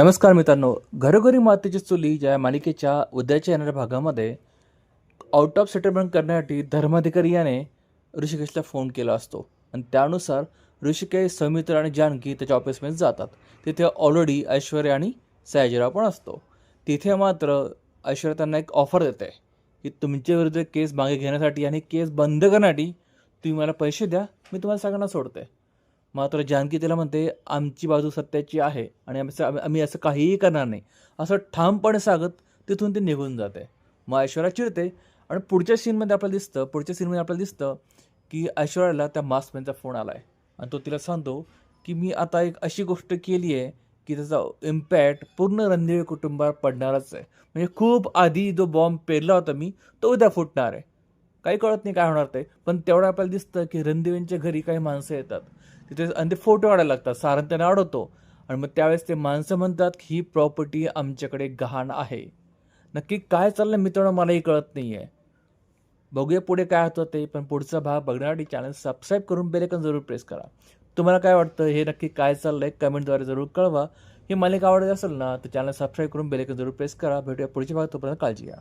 नमस्कार मित्रांनो. घरोघरी मातेची चुली या मालिकेच्या उद्याच्या येणाऱ्या भागामध्ये आउट ऑफ सेटलमेंट करण्यासाठी धर्माधिकारी याने ऋषिकेशला फोन केला असतो. आणि त्यानुसार ऋषिकेश सौमित्र आणि जानकी त्याच्या ऑफिसमध्ये जातात. तिथे ऑलरेडी ऐश्वर्या आणि सयाजीराव पण असतो. तिथे मात्र ऐश्वर्या त्यांना एक ऑफर देते की तुमच्या विरुद्ध केस मागे घेण्यासाठी आणि केस बंद करण्यासाठी तुम्ही मला पैसे द्या मी तुम्हाला सगळ्यांना सोडते. मात्र जानकी तिला म्हणते आमची बाजू सत्याची आहे आणि आम्ही आम्ही असं काहीही करणार नाही. असं ठामपणे सांगत तिथून ते निघून जाते. मग ऐश्वर्या चिडते आणि पुढच्या सीनमध्ये आपल्याला दिसतं पुढच्या सीनमध्ये आपल्याला दिसतं की ऐश्वर्याला त्या मास्कमॅनचा फोन आला आहे आणि तो तिला सांगतो की मी आता एक अशी गोष्ट केली आहे की त्याचा इम्पॅक्ट पूर्ण रणधीर कुटुंबावर पडणारच आहे. म्हणजे खूप आधी जो बॉम्ब पेरला होता मी तो उद्या फुटणार आहे. काही कळत नाही काय होणार ते. पण तेवढं आपल्याला दिसतं की रणदेवींच्या घरी काही माणसं येतात. तिथे आणि ते फोटो काढायला लागतात. सारण त्यांना अडवतो आणि मग त्यावेळेस ते माणसं म्हणतात की ही प्रॉपर्टी आमच्याकडे गहाण आहे. नक्की काय चाललं मित्रांनो मलाही कळत नाही आहे बघूया पुढे काय होतं ते. पण पुढचा भाग बघण्यासाठी चॅनल सबस्क्राईब करून बेलेकन जरूर प्रेस करा. तुम्हाला काय वाटतं? हे नक्की काय चाललं आहे कमेंटद्वारे जरूर कळवा. ही मालिका आवडत असेल ना तर चॅनल सबस्क्राईब करून बेलेकन जरूर प्रेस करा. भेटूया पुढच्या भाग तोपर्यंत काळजी घ्या.